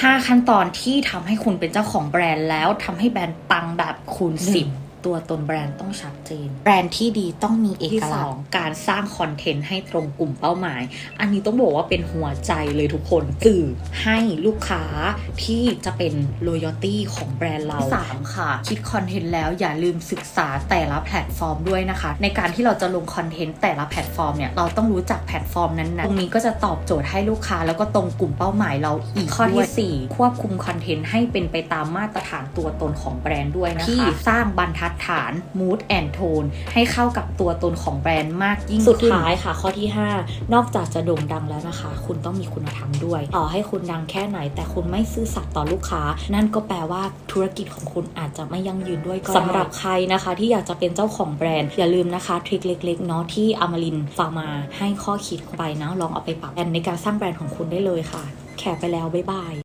5 ขั้นตอนที่ทำให้คุณเป็นเจ้าของแบรนด์แล้วทำให้แบรนด์ปังแบบคูณ 10 ตัวตนแบรนด์ต้องชัดเจน แบรนด์ที่ดีต้องมีเอกลักษณ์การสร้างคอนเทนต์ให้ตรงกลุ่มเป้าหมาย อันนี้ต้องบอกว่าเป็นหัวใจเลยทุกคนสื่อให้ลูกค้าที่จะเป็น loyalty ของแบรนด์เรา3ค่ะ คิดคอนเทนต์แล้วอย่าลืมศึกษาแต่ละแพลตฟอร์มด้วยนะคะ ในการที่เราจะลงคอนเทนต์แต่ละแพลตฟอร์มเนี่ยเราต้องรู้จักแพลตฟอร์มนั้นๆตรงนี้ก็จะตอบโจทย์ให้ลูกค้า แล้วก็ตรงกลุ่มเป้าหมายเราอีกข้อที่ 4 ควบคุมคอนเทนต์ให้เป็นไปตามมาตรฐานตัวตนของแบรนด์ด้วยนะคะที่สร้างบรรทัดฐาน mood and tone ให้เข้ากับตัวตนของแบรนด์มากยิ่งสุดท้ายค่ะ ข้อที่ 5 นอกจากจะโด่งดังแล้วนะคะ คุณต้องมีคุณธรรมด้วย ต่อให้คุณดังแค่ไหน แต่คุณไม่ซื่อสัตย์ต่อลูกค้า นั่นก็แปลว่าธุรกิจของคุณอาจจะไม่ยั่งยืนด้วยก็ได้สำหรับใครนะคะ ที่อยากจะเป็นเจ้าของแบรนด์ อย่าลืมนะคะทริคเล็กๆเนาะที่อมรินฟาร์มาให้ข้อคิดไปนะลองเอาไปปรับแอนในการสร้างแบรนด์ของคุณได้เลยค่ะ แขกไปแล้วบ๊ายบาย